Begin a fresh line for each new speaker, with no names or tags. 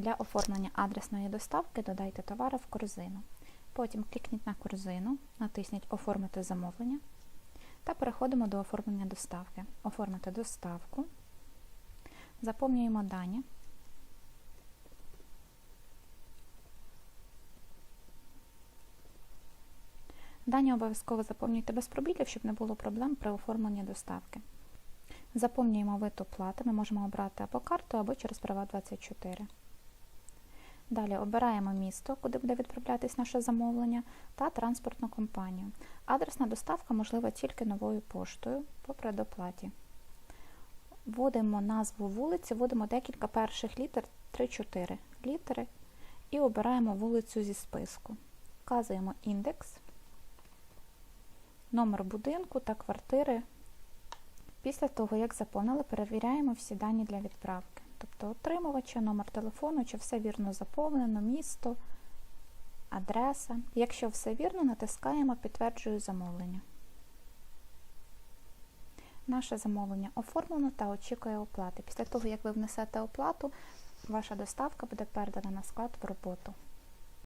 Для оформлення адресної доставки додайте товари в корзину. Потім клікніть на корзину, натисніть Оформити замовлення та переходимо до оформлення доставки. Оформити доставку. Заповнюємо дані. Дані обов'язково заповнюйте без пробілів, щоб не було проблем при оформленні доставки. Заповнюємо вид оплати. Ми можемо обрати або карту, або через Права24. Далі обираємо місто, куди буде відправлятись наше замовлення, та транспортну компанію. Адресна доставка можлива тільки новою поштою по предоплаті. Вводимо назву вулиці, вводимо декілька перших літер 3-4 літери і обираємо вулицю зі списку. Вказуємо індекс, номер будинку та квартири. Після того, як заповнили, перевіряємо всі дані для відправки. Тобто отримувача, номер телефону, чи все вірно заповнено, місто, адреса. Якщо все вірно, натискаємо Підтверджую замовлення. Наше замовлення оформлено та очікує оплати. Після того, як ви внесете оплату, ваша доставка буде передана на склад в роботу.